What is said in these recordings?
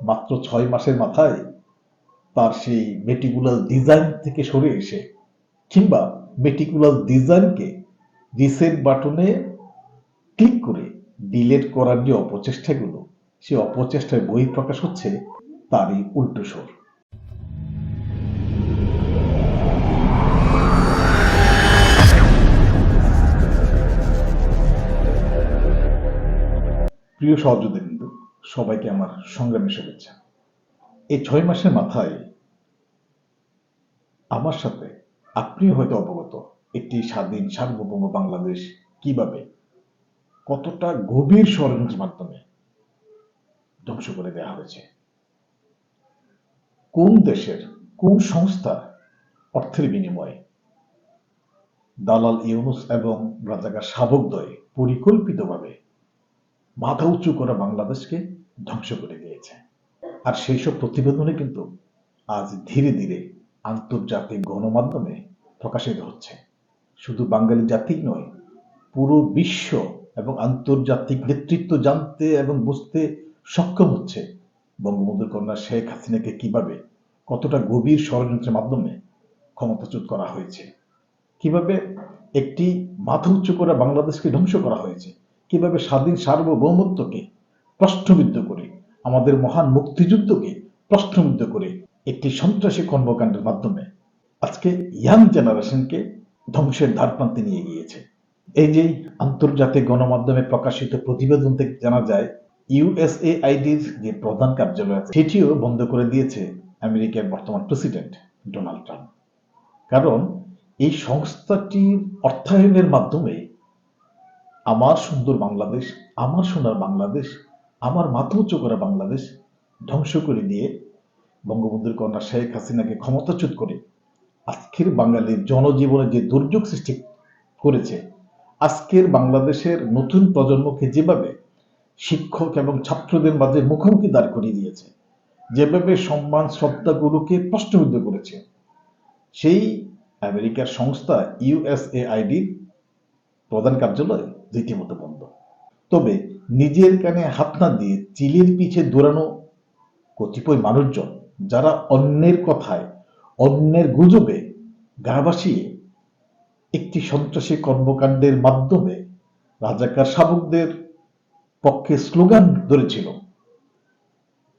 মাত্র ছয় মাসের মাথায় তার সেই মেটিকুলাস ডিজাইন থেকে সরে এসে, কিংবা মেটিকুলাস ডিজাইনকে রিসেট বাটনে ক্লিক করে ডিলেট করার যে অপচেষ্টাগুলো, সে অপচেষ্টায় বহিঃপ্রকাশ হচ্ছে তারই উল্টো স্বর। প্রিয় সহযোগী সবাইকে আমার সংগ্রামী শুভেচ্ছা এই ছয় মাসের মাথায় আমার সাথে আপনি হয়তো অবগত একটি স্বাধীন সার্বভৌম বাংলাদেশ কীভাবে কতটা গভীর ষড়যন্ত্রের মাধ্যমে ধ্বংস করে দেওয়া হয়েছে। কোন দেশের, কোন সংস্থা অর্থের বিনিময়ে দালাল ইউনুস এবং রাজাকার শাবকদ্বয় পরিকল্পিতভাবে মাথা উঁচু করা বাংলাদেশকে ধ্বংস করে দিয়েছে। আর সেই সব প্রতিবেদনে কিন্তু আজ ধীরে ধীরে আন্তর্জাতিক গণমাধ্যমে প্রকাশিত হচ্ছে। শুধু বাঙালি জাতিই নয়, পুরো বিশ্ব এবং আন্তর্জাতিক নেতৃত্ব জানতে এবং বুঝতে সক্ষম হচ্ছে বঙ্গবন্ধুর কন্যা শেখ হাসিনাকে কীভাবে কতটা গভীর ষড়যন্ত্রের মাধ্যমে ক্ষমতাচ্যুত করা হয়েছে, কীভাবে একটি মাথা উচ্চ করা বাংলাদেশকে ধ্বংস করা হয়েছে, কীভাবে স্বাধীন সার্বভৌমত্বকে প্রশ্নবিদ্ধ করে, আমাদের মহান মুক্তিযুদ্ধকে প্রশ্নবিদ্ধ করে একটি সন্ত্রাসী কর্মকাণ্ডের মাধ্যমে আজকে ইয়াং জেনারেশনকে ধ্বংসের ধারপ্রান্তে নিয়ে গিয়েছে। এই যে আন্তর্জাতিক গণমাধ্যমে প্রকাশিত প্রতিবেদন থেকে জানা যায় ইউএসএ আইডির যে প্রধান কার্যালয় আছে, সেটিও বন্ধ করে দিয়েছে আমেরিকার বর্তমান প্রেসিডেন্ট ডোনাল্ড ট্রাম্প। কারণ এই সংস্থাটির অর্থায়নের মাধ্যমে আমার সুন্দর বাংলাদেশ, আমার সোনার বাংলাদেশ আমার মাথা উঁচু করা বাংলাদেশ ধ্বংস করে দিয়ে বঙ্গবন্ধুর কন্যা শেখ হাসিনাকে ক্ষমতাচ্যুত করে আজকের বাঙালির জনজীবনে যে দুর্যোগ সৃষ্টি করেছে, আজকের বাংলাদেশের নতুন প্রজন্মকে যেভাবে শিক্ষক এবং ছাত্রদের মাঝে মুখোমুখি দাঁড় করিয়ে দিয়েছে, যেভাবে সম্মান শ্রদ্ধাগুলোকে প্রশ্নবিদ্ধ করেছে, সেই আমেরিকার সংস্থা ইউএসএ আইডির প্রধান কার্যালয় রীতিমতো বন্ধ। তবে নিজের কানে হাত না দিয়ে চিলের পিছে দৌড়ানো কতিপয় মানুষজন, যারা অন্যের কথায়, অন্যের গুজবে গা ভাসিয়ে একটি সন্ত্রাসী কর্মকাণ্ডের মাধ্যমে রাজাকার শাবকদের পক্ষে স্লোগান ধরেছিল।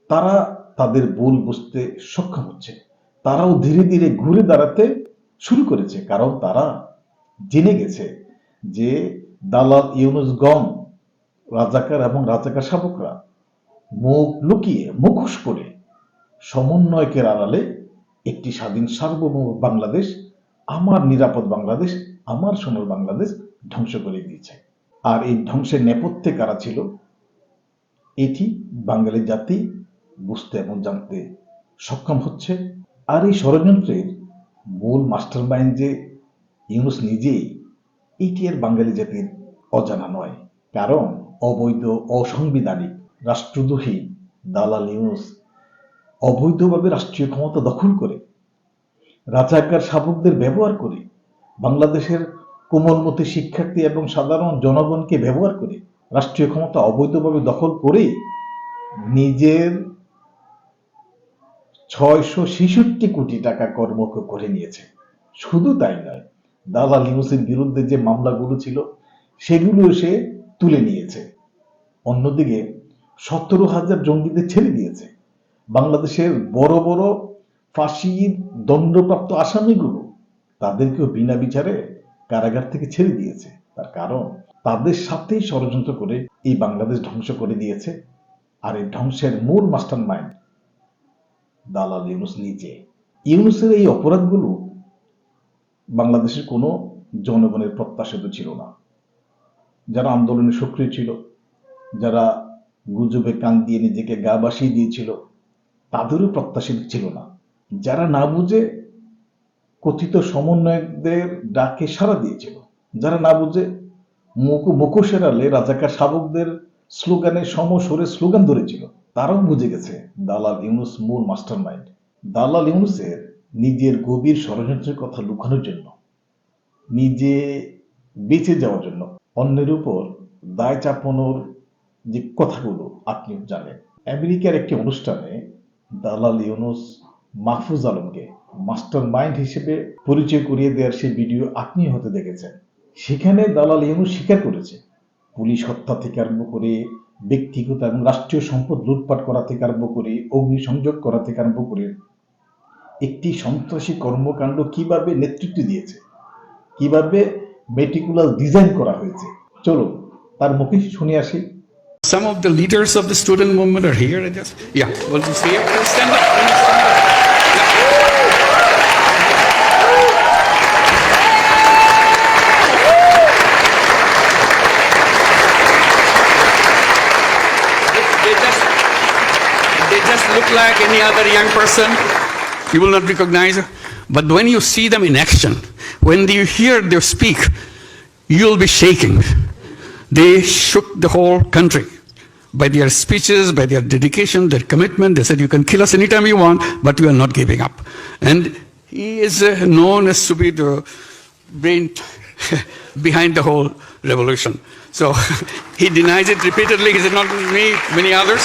তারা তাদের ভুল বুঝতে সক্ষম হচ্ছে। তারাও ধীরে ধীরে ঘুরে দাঁড়াতে শুরু করেছে, কারণ তারা জেনে গেছে যে দালাল ইউনুসগণ রাজাকার এবং রাজাকার শাবকরা মুখ লুকিয়ে, মুখোশ করে সমন্বয়কের আড়ালে একটি স্বাধীন সার্বভৌম বাংলাদেশ, আমার নিরাপদ বাংলাদেশ, আমার সোনার বাংলাদেশ ধ্বংস করে দিয়েছে। আর এই ধ্বংসের নেপথ্যে কারা ছিল? এটি বাঙালি জাতি বুঝতে এবং জানতে সক্ষম হচ্ছে। আর এই ষড়যন্ত্রের মূল মাস্টার মাইন্ড যে ইউনুস নিজেই, এটি আর বাঙালি জাতির অজানা নয়। কারণ অবৈধ অসাংবিধানিক রাষ্ট্রদ্রোহী দালাল ইউনুস অবৈধভাবে রাষ্ট্রীয় ক্ষমতা দখল করে, রাজাকার শাবকদের ব্যবহার করে, বাংলাদেশের কোমলমতি শিক্ষার্থী এবং সাধারণ জনগণকে ব্যবহার করে রাষ্ট্রীয় ক্ষমতা অবৈধভাবে দখল করে নিজের ছয়শো ছেষট্টি কোটি টাকা কর্মক করে নিয়েছে। শুধু তাই নয়, দালাল ইউনুসের বিরুদ্ধে যে মামলাগুলো ছিল, সেগুলো সে তুলে নিয়েছে। অন্যদিকে, সতেরো হাজার জঙ্গিদের ছেড়ে দিয়েছে। বাংলাদেশের বড় বড় ফাঁসির দণ্ডপ্রাপ্ত আসামিগুলো তাদেরকেও বিনা বিচারে কারাগার থেকে ছেড়ে দিয়েছে। তার কারণ, তাদের সাথেই ষড়যন্ত্র করে এই বাংলাদেশ ধ্বংস করে দিয়েছে। আর এই ধ্বংসের মূল মাস্টার মাইন্ড দালাল ইউনুস নিজে। ইউনুসের এই অপরাধগুলো বাংলাদেশের কোনো জনগণের প্রত্যাশিত ছিল না। যারা আন্দোলনে সক্রিয় ছিল, যারা গুজবে কান দিয়ে নিজেকে গা বাসিয়ে দিয়েছিল, তাদেরও প্রত্যাশিত ছিল না। যারা না বুঝে কথিত সমন্বয়কদের ডাকে সাড়া দিয়েছিল, যারা না বুঝে মুখ মুখোশের আলে রাজাকার শাবকদের স্লোগানে সমসরে স্লোগান ধরেছিল, তারাও বুঝে গেছে দালাল ইউনুস মূল মাস্টার মাইন্ড দালাল ইউনুসের নিজের গভীর ষড়যন্ত্রের কথা লুকানোর জন্য, নিজে বেঁচে যাওয়ার জন্য অন্যের উপর দায় চাপানোর যে কথাগুলো আপনি জানেন। আমেরিকার একটি অনুষ্ঠানে দালাল ইউনুস মাহফুজ আলমকে মাস্টার মাইন্ড হিসেবে পরিচয় করিয়ে দেওয়ার সেই ভিডিও আপনি হতে দেখেছেন। সেখানে দালাল ইউনুস স্বীকার করেছে, পুলিশ হত্যা থেকে আরম্ভ করে ব্যক্তিগত এবং রাষ্ট্রীয় সম্পদ লুটপাট করা থেকে আরম্ভ করে, অগ্নিসংযোগ করা থেকে আরম্ভ করে একটি সন্ত্রাসী কর্মকাণ্ড কীভাবে নেতৃত্ব দিয়েছে, কীভাবে মেটিকুলাস ডিজাইন করা হয়েছে চলুন তার মুখে শুনে আসি Some of the leaders of the student movement are here. I guess. Yeah. Will you see it? Please Stand up. Please stand up. They, they just they just look like any other young person. You will not recognize. them. But when you see them in action, when you hear them speak, you'll be shaking. They shook the whole country by their speeches, by their dedication, their commitment. They said, You can kill us anytime you want, but we are not giving up. And he is uh, known as to be the brain behind the whole revolution. So he denies it repeatedly. He said, Not me, many others,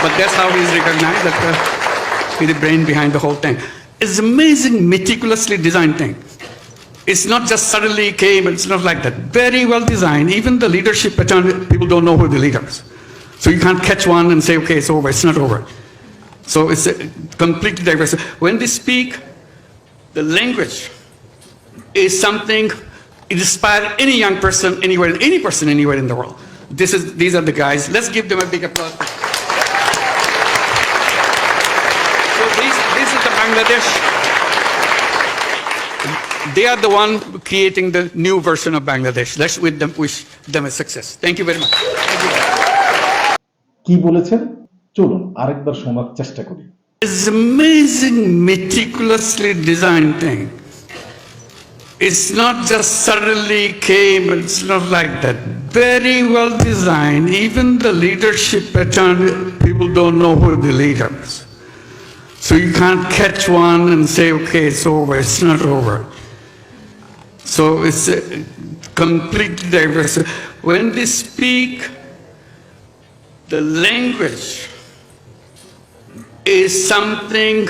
but that's how he's recognized that uh, he's the brain behind the whole thing. It's amazing, meticulously designed thing. It's not just suddenly came, it's not like that. Very well designed. Even the leadership pattern, people don't know who the leaders. So you can't catch one and say, okay, it's over. It's not over. So it's completely diverse. When they speak, the language is something it inspires any young person anywhere, any person anywhere in the world. This is, these are the guys. Let's give them a big applause. So this, this is the Bangladesh. They are the one creating the new version of Bangladesh. Let's with them, wish them a success. Thank you very much. Thank you. কি বলেছেন চলুন আরেকবার শোনার চেষ্টা করি It's amazing, meticulously designed thing. It's not just suddenly came, it's not like that. Very well designed. Even the leadership pattern, people don't know who the leaders. So you can't catch one and say, okay, it's over. It's not over. So it's uh, completely diverse. When they speak, the language is something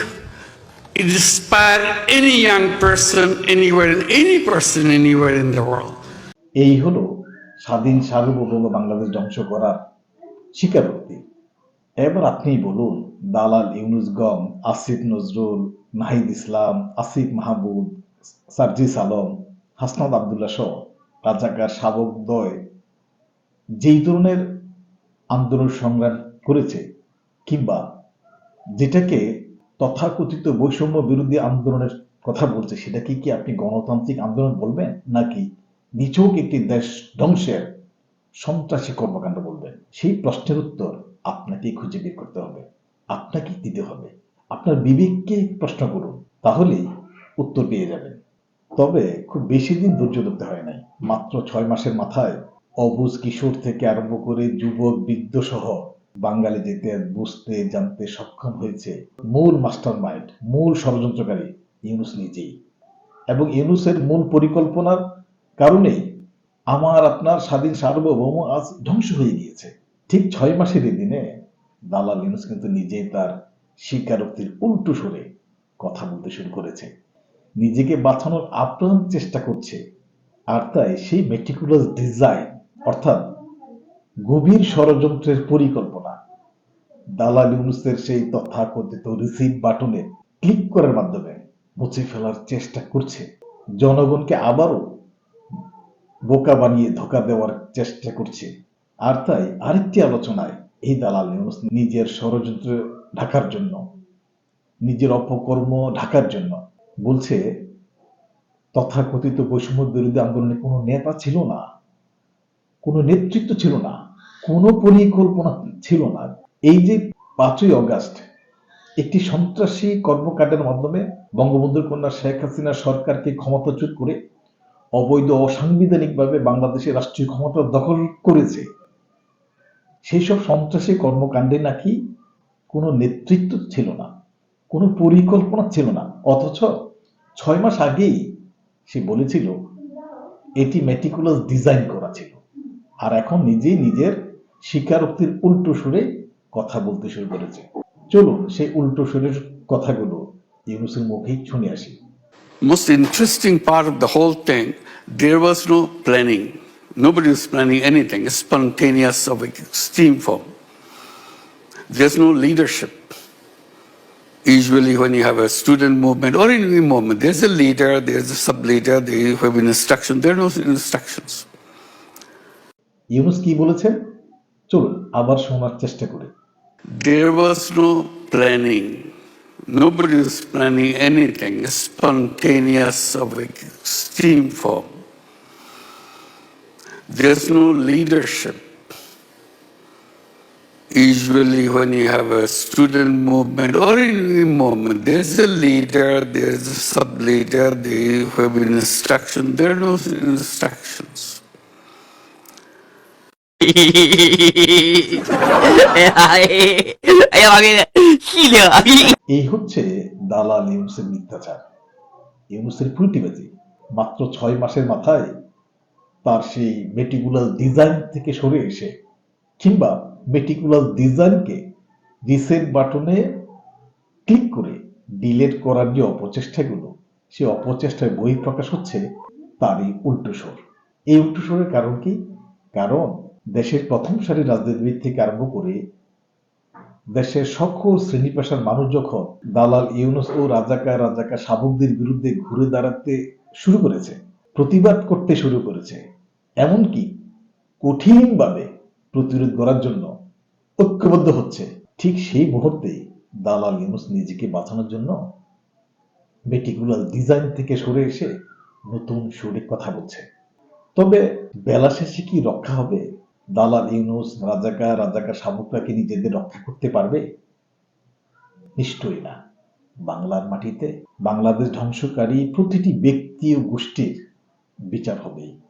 inspire any young person anywhere, any person anywhere in the world. এই হলো স্বাধীন সার্বভৌম বাংলাদেশ ধ্বংস করার স্বীকারোক্তি এবার আপনিই বলুন দালাল ইউনুস আসিফ নজরুল নাহিদ ইসলাম আসিফ মাহবুব সার্জিস আলম হাসনাদ আবদুল্লাহ সহ রাজাকার শাবকদ্বয় যেই ধরনের আন্দোলন সংগ্রাম করেছে কিংবা যেটাকে তথাকথিত বৈষম্য বিরোধী আন্দোলনের কথা বলছে সেটাকে কি আপনি গণতান্ত্রিক আন্দোলন বলবেন নাকি নিছক একটি দেশ ধ্বংসের সন্ত্রাসী কর্মকাণ্ড বলবেন? সেই প্রশ্নের উত্তর আপনাকে খুঁজে বের করতে হবে আপনাকে দিতে হবে। আপনার বিবেককে প্রশ্ন করুন, তাহলেই উত্তর পেয়ে যাবেন। তবে খুব বেশি দিন ধৈর্য ধরতে হয় নাই। মাত্র ছয় মাসের মাথায় অবুজ কিশোর থেকে আরম্ভ করে যুবক বৃদ্ধ সহ বাঙালি যেতে বুঝতে, জানতে সক্ষম হয়েছে মূল মাস্টার মাইন্ড মূল ষড়যন্ত্রকারী ইউনুস নিজেই। এবং ইউনুসের মূল পরিকল্পনার কারণেই আমার, আপনার স্বাধীন সার্বভৌম আজ ধ্বংস হয়ে গিয়েছে। ঠিক ছয় মাসের দিনে দালাল ইউনুস কিন্তু নিজেই তার স্বীকারোক্তির উল্টো সরে কথা বলতে শুরু করেছে। নিজেকে বাঁচানোর আপ্রাণ চেষ্টা করছে। আর তাই সেই মেটিকুলাস ডিজাইন অর্থাৎ গভীর ষড়যন্ত্রের পরিকল্পনা। দালাল ইউনুসের সেই তথাকথিত রিসিভ বাটনে ক্লিক করার মাধ্যমে মুছে ফেলার চেষ্টা করছে। জনগণকে আবারও বোকা বানিয়ে ধোকা দেওয়ার চেষ্টা করছে। আর তাই আরেকটি আলোচনায় এই দালাল ইউনুস নিজের ষড়যন্ত্র ঢাকার জন্য, নিজের অপকর্ম ঢাকার জন্য বলছে, তথাকথিত বৈষম্য বিরোধী আন্দোলনে কোনো নেতা ছিল না, কোনো নেতৃত্ব ছিল না, কোনো পরিকল্পনা ছিল না। এই যে পাঁচই অগাস্ট, একটি সন্ত্রাসী কর্মকাণ্ডের মাধ্যমে বঙ্গবন্ধুর কন্যা শেখ হাসিনা সরকারকে ক্ষমতাচ্যুত করে অবৈধ অসাংবিধানিকভাবে বাংলাদেশের রাষ্ট্রীয় ক্ষমতা দখল করেছে। সেই সব সন্ত্রাসী কর্মকাণ্ডে নাকি কোনো নেতৃত্ব ছিল না। কোনো পরিকল্পনা ছিল না অথচ ছয় মাস আগেই সে বলেছিল এটি মেটিকুলাস ডিজাইন করা ছিল আর এখন নিজেই নিজের স্বীকারোক্তির উল্টো সুরে কথা বলতে শুরু করেছে চলুন সেই উল্টো সুরের কথাগুলো ইউনুসের মুখেই শুনে আসি Most interesting part of the whole thing, there was no planning. Nobody was planning anything. It's spontaneous of extreme form. There's no leadership. Usually, when you have a student movement or any movement, there's a leader, there's a sub leader, they have an instruction. There are no instructions. Yunus কি বলেছেন চলুন আবার শোনার চেষ্টা করি There was no planning. Nobody was planning anything. Spontaneous of extreme form. There's no leadership. Usually, when you have a student movement or any movement, there's a leader, there's a sub leader, they have an instruction. There are no instructions. এই হচ্ছে দালাল ইউনুসের মিথ্যাচার ইউনুসের ফুলটিবাজি মাত্র ছয় মাসের মাথায় তার সেই মেটিকুলার ডিজাইন থেকে সরে এসে কিংবা মেটিকুলার ডিজাইনকে রিসেট বাটনে ক্লিক করে ডিলেট করার যে অপচেষ্টাগুলো, সে অপচেষ্টায় বই প্রকাশ হচ্ছে তারই উল্টো স্বর। এই উল্টো স্বরের কারণ কি? কারণ দেশের প্রথম সারির রাজনীতিবিদ থেকে আরম্ভ করে দেশের সকল শ্রেণি পেশার মানুষ যখন দালাল ইউনুস ও রাজাকার রাজাকার শাবকদের বিরুদ্ধে ঘুরে দাঁড়াতে শুরু করেছে, প্রতিবাদ করতে শুরু করেছে, এমনকি কঠিনভাবে প্রতিরোধ করার জন্য ঐক্যবদ্ধ হচ্ছে। ঠিক সেই মুহূর্তে দালাল ইউনুস নিজেকে বাঁচানোর জন্য মেটিকুলার ডিজাইন থেকে সরে এসে নতুন সুরে কথা বলছে। তবে বেলা শেষে কি রক্ষা হবে? দালাল ইউনুস রাজাকা রাজাকা শামুকরা কি নিজেদের রক্ষা করতে পারবে? নিশ্চয়ই না। বাংলার মাটিতে বাংলাদেশ ধ্বংসকারী প্রতিটি ব্যক্তি ও গোষ্ঠীর বিচার হবেই।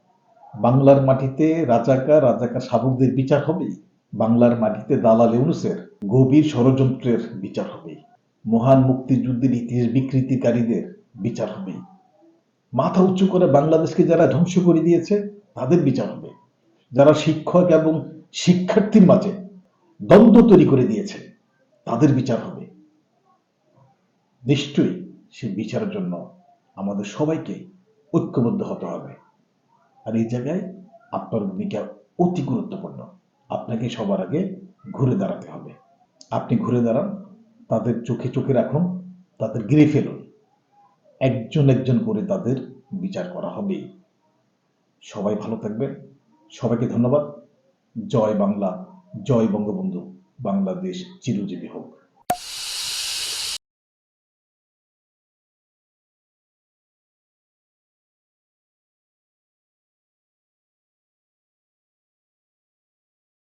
বাংলার মাটিতে রাজাকা রাজাকা শাবকদের বিচার হবেই। বাংলার মাটিতে দালাল ইউনুসের গভীর ষড়যন্ত্রের বিচার হবেই। মহান মুক্তিযুদ্ধের ইতিহাস বিকৃতিকারীদের বিচার হবেই। মাথা উঁচু করে বাংলাদেশকে যারা ধ্বংস করে দিয়েছে, তাদের বিচার হবে। যারা শিক্ষক এবং শিক্ষার্থীর মাঝে দ্বন্দ্ব তৈরি করে দিয়েছে, তাদের বিচার হবে। নিশ্চয়ই সে বিচারের জন্য আমাদের সবাইকে ঐক্যবদ্ধ হতে হবে। আর এই জায়গায় আপনার ভূমিকা অতি গুরুত্বপূর্ণ। আপনাকে সবার আগে ঘুরে দাঁড়াতে হবে। আপনি ঘুরে দাঁড়ান, তাদের চোখে চোখে রাখুন, তাদের গিরে ফেলুন। একজন একজন করে তাদের বিচার করা হবে। সবাই ভালো থাকবেন। সবাইকে ধন্যবাদ। জয় বাংলা, জয় বঙ্গবন্ধু। বাংলাদেশ চিরজীবী হোক।